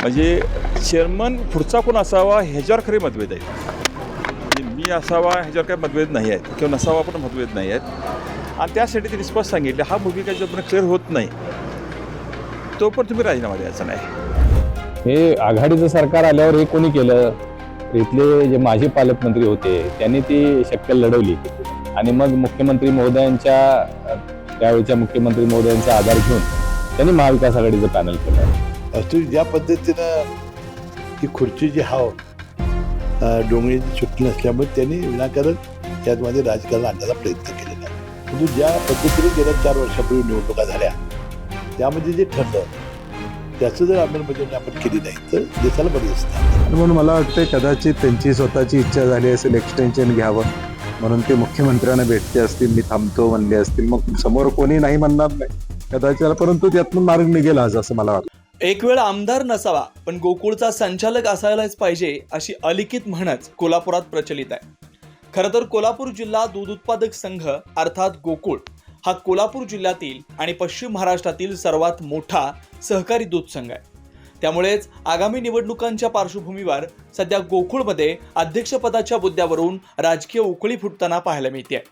म्हणजे चेअरमन पुढचा कोण असावा ह्याच्यावर खरे मतभेद आहेत. म्हणजे मी असावा ह्याच्यावर काही मतभेद नाही आहेत किंवा नसावा पण मतभेद नाही आहेत. आणि त्यासाठी त्यांनी स्पष्ट सांगितलं हा भूमिका जोपर्यंत क्लिअर होत नाही तो पण तुम्ही राजीनामा द्यायचा नाही. हे आघाडीचं सरकार आल्यावर हे कोणी केलं? इथले जे माजी पालकमंत्री होते त्यांनी ती शक्कल लढवली. आणि मग मुख्यमंत्री महोदयांच्या त्यावेळच्या मुख्यमंत्री महोदयांचा आधार घेऊन त्यांनी महाविकास आघाडीचं पॅनल केलं. वास्तविक ज्या पद्धतीनं ही खुर्चीची हाव अ, डोंगरीची सुटली नसल्यामुळे त्यांनी विनाकारण त्याचमध्ये राजकारण आणण्याचा प्रयत्न केलेला आहे. परंतु ज्या पद्धतीने गेल्या चार वर्षापूर्वी निवडणुका झाल्या त्यामध्ये जे ठरलं त्याचं जर अंमलबजावणी आपण केली नाही तर देशाला बरी असतात म्हणून मला वाटतं कदाचित त्यांची स्वतःची इच्छा झाली असेल एक्सटेन्शन घ्यावं म्हणून ते मुख्यमंत्र्यांना भेटते असतील मी थांबतो म्हणले असतील. मग समोर कोणी नाही म्हणणार नाही. कदाचित परंतु त्यातून मार्ग निघेल आज असं मला वाटतं. एक वेळ आमदार नसावा पण गोकुळचा संचालक असायलाच पाहिजे अशी अलिखित म्हणच कोल्हापुरात प्रचलित आहे. खरं तर कोल्हापूर जिल्हा दूध उत्पादक संघ अर्थात गोकुळ हा कोल्हापूर जिल्ह्यातील आणि पश्चिम महाराष्ट्रातील सर्वात मोठा सहकारी दूध संघ आहे. त्यामुळेच आगामी निवडणुकांच्या पार्श्वभूमीवर सध्या गोकुळमध्ये अध्यक्षपदाच्या मुद्द्यावरून राजकीय उकळी फुटताना पाहायला मिळते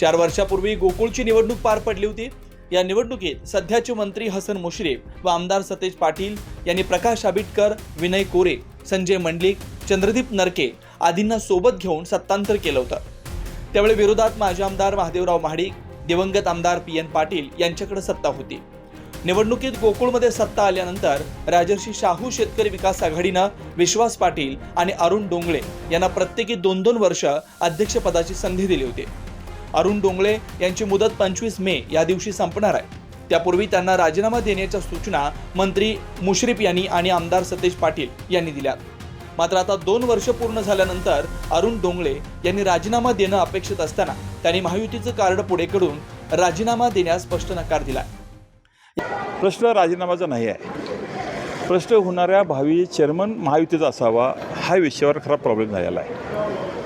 चार वर्षापूर्वी गोकुळची निवडणूक पार पडली होती या निवडणुकीत सध्याचे मंत्री हसन मुश्रीफ व आमदार सतेज पाटील यांनी प्रकाश आबिटकर विनय कोरे संजय मंडलिक चंद्रदीप नरके आदींना सोबत घेऊन सत्तांतर केलं होतं. त्यावेळी विरोधात माजी आमदार महादेवराव महाडिक दिवंगत आमदार पी एन पाटील यांच्याकडे सत्ता होती. निवडणुकीत गोकुळमध्ये सत्ता आल्यानंतर राजर्षी शाहू शेतकरी विकास आघाडीनं विश्वास पाटील आणि अरुण डोंगळे यांना प्रत्येकी दोन दोन वर्ष अध्यक्षपदाची संधी दिली होती. अरुण डोंगळे यांची मुदत पंचवीस मे या दिवशी संपणार आहे. त्यापूर्वी त्यांना राजीनामा देण्याच्या सूचना मंत्री मुश्रीफ यांनी आणि आमदार सतेज पाटील यांनी दिल्या. मात्र आता दोन वर्ष पूर्ण झाल्यानंतर अरुण डोंगळे यांनी राजीनामा देणं अपेक्षित असताना त्यांनी महायुतीचं कार्ड पुढे करून राजीनामा देण्यास स्पष्ट नकार दिला प्रश्न राजीनामाचा नाही आहे. प्रश्न होणाऱ्या भावी चेअरमन महायुतीचा असावा हा विषयावर खरा प्रॉब्लेम झालेला आहे.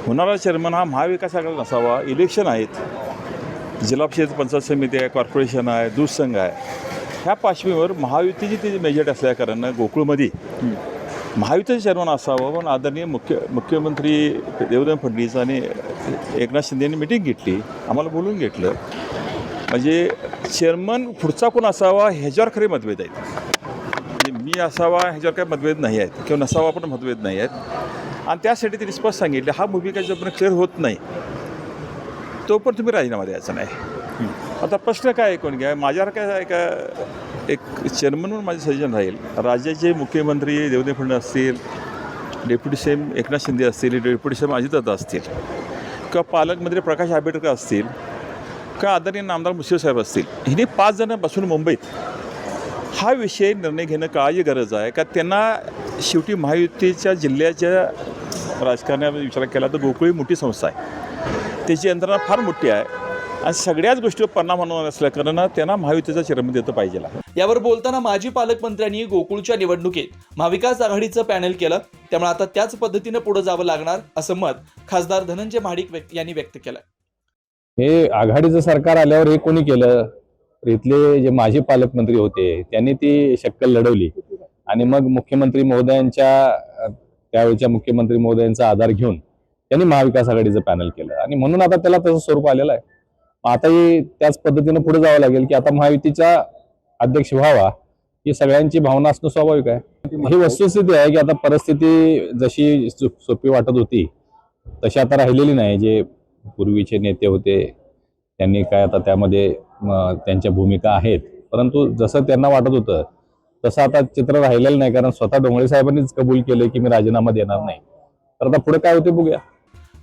होणारा चेअरमन हा महाविकास आघाडी नसावा. इलेक्शन आहेत. जिल्हा परिषद पंचायत समिती आहे कॉर्पोरेशन आहे दूध संघ आहे. ह्या पार्श्वभूमीवर महायुतीची ती मेजॉरिटी असल्याकारणानं गोकुळमध्ये महायुतीचं चेअरमन असावं पण आदरणीय मुख्य मुख्यमंत्री देवेंद्र फडणवीस आणि एकनाथ शिंदे यांनी मिटिंग घेतली. आम्हाला बोलून घेतलं. म्हणजे चेअरमन पुढचा कोण असावा ह्याच्यावर खरे मतभेद आहेत. म्हणजे मी असावा ह्याच्यावर काही मतभेद नाही आहेत. किंवा नसावा पण मतभेद नाही आहेत. आणि त्यासाठी त्यांनी स्पष्ट सांगितलं हा भूमिका जोपर्यंत क्लिअर होत नाही तो पण तुम्ही राजीनामा द्यायचा नाही. आता प्रश्न काय आहे कोण घ्या? माझ्यावर काय आहे का? एक चेअरमन म्हणून माझे सजेशन राहील. राज्याचे मुख्यमंत्री देवेंद्र फडणवीस असतील डेप्युटी सीएम एकनाथ शिंदे असतील डेप्युटी सीएम अजितदादा असतील किंवा पालकमंत्री प्रकाश आंबेडकर असतील का आदरणीय आमदार मुश्रीफ साहेब असतील हिने पाच जण बसून मुंबईत हा विषय निर्णय घेणं काळाची गरज आहे? का त्यांना शेवटी महायुतीच्या जिल्ह्याच्या राजकारणामध्ये विचार केला तर गोकुळी मोठी संस्था आहे. त्याची यंत्रणा फार मोठी आहे. आणि सगळ्याच गोष्टीवर परिणाम होणार असल्याकारणानं त्यांना महायुतीचा चेअरमन देतं पाहिजे यावर बोलताना माजी पालकमंत्र्यांनी गोकुळच्या निवडणुकीत महाविकास आघाडीचं पॅनल केलं. त्यामुळे आता त्याच पद्धतीनं पुढे जावं लागणार असं मत खासदार धनंजय महाडिक व्यक्त- यांनी व्यक्त केलं हे आघाडीचं सरकार आल्यावर हे कोणी केलं? इथले जे माजी पालकमंत्री होते त्यांनी ती शक्कल लढवली. आणि मग मुख्यमंत्री महोदयांच्या त्यावेळच्या मुख्यमंत्री महोदयांचा आधार घेऊन त्यांनी महाविकास आघाडीचं पॅनल केलं. आणि म्हणून आता त्याला तसं स्वरूप आलेलं आहे. आताही त्याच पद्धतीनं पुढे जावं लागेल की आता महायुतीचा अध्यक्ष व्हावा ही सगळ्यांची भावना असणं स्वाभाविक आहे. ही वस्तुस्थिती आहे की आता परिस्थिती जशी सोपी वाटत होती तशी आता राहिलेली नाही. जे पूर्वीचे नेते होते त्यांनी काय आता त्यामध्ये त्यांच्या भूमिका आहेत. परंतु जसं त्यांना वाटत होतं तसं आता चित्र राहिलेलं नाही कारण स्वतः डोंगळे साहेबांनीच कबूल केले की मी राजीनामा देणार नाही. तर आता पुढे काय होते बघूया.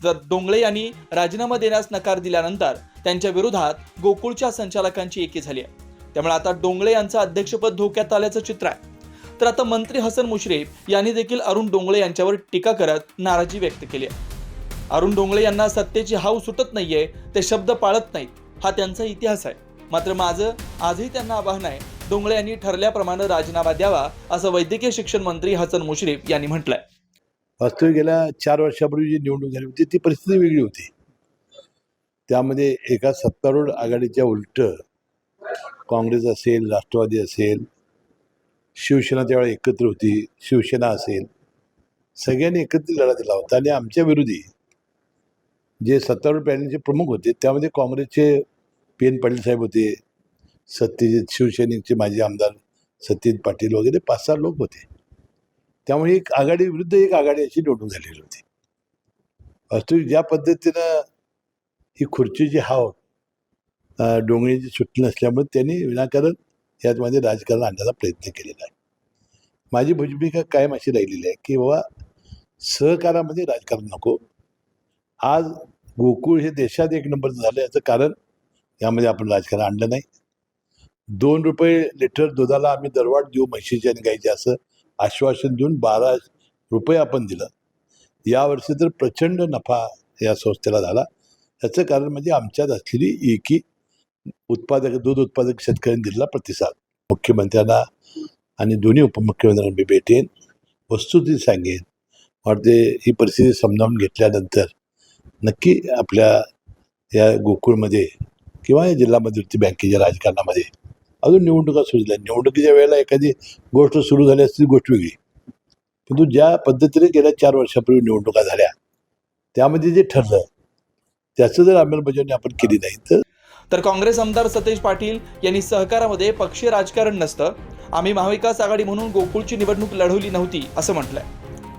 जर डोंगळे यांनी राजीनामा देण्यास नकार दिल्यानंतर त्यांच्या विरोधात गोकुळच्या संचालकांची एकी झाली आहे. त्यामुळे आता डोंगळे यांचं अध्यक्षपद धोक्यात आल्याचं चित्र आहे. तर आता मंत्री हसन मुश्रीफ यांनी देखील अरुण डोंगळे यांच्यावर टीका करत नाराजी व्यक्त केली आहे. अरुण डोंगळे यांना सत्तेची हाव सुटत नाहीये ते शब्द पाळत नाहीत हा त्यांचा इतिहास आहे. मात्र माझं आजही त्यांना आवाहन आहे डोंगळे यांनी ठरल्याप्रमाणे राजीनामा द्यावा असं वैद्यकीय शिक्षण मंत्री हसन मुश्रीफ यांनी म्हटलंय. वास्तविक गेल्या चार वर्षापूर्वी जी निवडणूक झाली होती ती परिस्थिती वेगळी होती. त्यामध्ये एका सत्तारूढ आघाडीच्या उलट काँग्रेस असेल राष्ट्रवादी असेल शिवसेना त्यावेळेला एकत्र होती शिवसेना असेल सगळ्यांनी एकत्रित लढा दिला होता आणि आमच्या विरोधी जे सत्तारूढ पॅनलचे प्रमुख होते त्यामध्ये काँग्रेसचे पी एन पाटील साहेब होते सत्यजित शिवसैनिकचे माजी आमदार सत्यजित पाटील वगैरे पाच सहा लोक होते. त्यामुळे एक आघाडी विरुद्ध एक आघाडी अशी निवडणूक झालेली होती. वास्तविक ज्या पद्धतीनं ही खुर्चीची हाव डोंगळीची डोंगरीची नसल्यामुळे त्यांनी विनाकारण यामध्ये राजकारण आणण्याचा प्रयत्न केलेला आहे. माझी भूमिका कायम अशी राहिलेली आहे की बाबा सहकारामध्ये राजकारण नको. आज गोकुळ हे देशात एक नंबरचं झालं याचं कारण यामध्ये आपण राजकारण आणलं नाही. दोन रुपये लिटर दुधाला आम्ही दरवाढ देऊ म्हशीचे आणि गाईचे असं आश्वासन देऊन बारा रुपये आपण दिलं. यावर्षी तर प्रचंड नफा या संस्थेला झाला. याचं कारण म्हणजे आमच्यात असलेली एकी उत्पादक दूध उत्पादक शेतकऱ्यांनी दिलेला प्रतिसाद. मुख्यमंत्र्यांना आणि दोन्ही उपमुख्यमंत्र्यांना मी भेटेन वस्तुस्थिती सांगेन. वाटते ही परिस्थिती समजावून घेतल्यानंतर नक्की आपल्या या गोकुळमध्ये किंवा या जिल्हा मध्यवर्ती बँकेच्या राजकारणामध्ये अजून निवडणुका सुरू झाल्या. निवडणुकीच्या वेळेला एखादी गोष्ट सुरू झाली असती गोष्ट वेगळी. परंतु ज्या पद्धतीने गेल्या चार वर्षापूर्वी निवडणुका झाल्या त्यामध्ये जे ठरलं त्याचं जर अंमलबजावणी आपण केली नाही तर तर काँग्रेस आमदार सतेज पाटील यांनी सहकारामध्ये पक्षीय राजकारण नसतं. आम्ही महाविकास आघाडी म्हणून गोकुळची निवडणूक लढवली नव्हती असं म्हटलंय.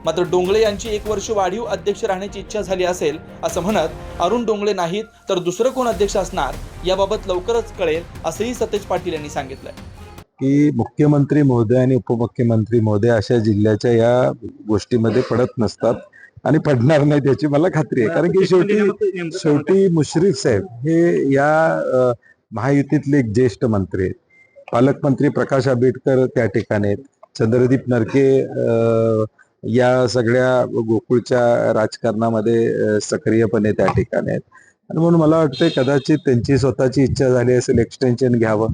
मात्र डोंगळे यांची एक वर्ष वाढीव अध्यक्ष राहण्याची इच्छा झाली असेल असं म्हणत अरुण डोंगळे नाहीत तर दुसरं कोण अध्यक्ष असणार? याबाबत लवकरच कळेल असंही सतेज पाटील यांनी सांगितलंय. की मुख्यमंत्री महोदय आणि उपमुख्यमंत्री महोदय अशा जिल्ह्याच्या या गोष्टीमध्ये पडत नसतात आणि पडणार नाही त्याची मला खात्री आहे. कारण की शेवटी शेवटी मुश्रीफ साहेब हे या महायुतीतले एक ज्येष्ठ मंत्री आहेत. पालकमंत्री प्रकाश आंबेडकर त्या ठिकाणी आहेत. चंद्रदीप नरके अ, या सगळ्या गोकुळच्या राजकारणामध्ये सक्रियपणे त्या ठिकाणी आहेत. आणि म्हणून मला वाटतंय कदाचित त्यांची स्वतःची इच्छा झाली असेल एक्सटेन्शन घ्यावं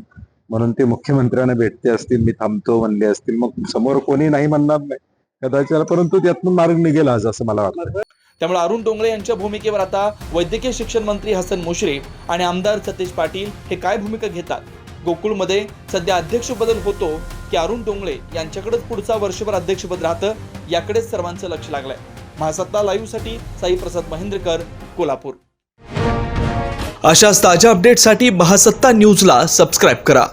म्हणून ते मुख्यमंत्र्यांना भेटते असतील मी थांबतो म्हणले असतील. मग समोर कोणी नाही म्हणणार नाही. कदाचित परंतु त्यातून मार्ग निघेल आज असं मला वाटतं त्यामुळे अरुण डोंगरे यांच्या भूमिकेवर आता वैद्यकीय शिक्षण मंत्री हसन मुश्रीफ आणि आमदार सतीश पाटील हे काय भूमिका घेतात? गोकुळमध्ये सध्या अध्यक्ष बदल होतो की अरुण डोंगळे यांच्याकडेच पुढचा वर्षभर अध्यक्षपद राहतं याकडेच सर्वांचं लक्ष लागलंय. महासत्ता लाईव्हसाठी साई प्रसाद महेंद्रकर कोल्हापूर. अशाच ताज्या अपडेटसाठी महासत्ता न्यूजला सबस्क्राईब करा.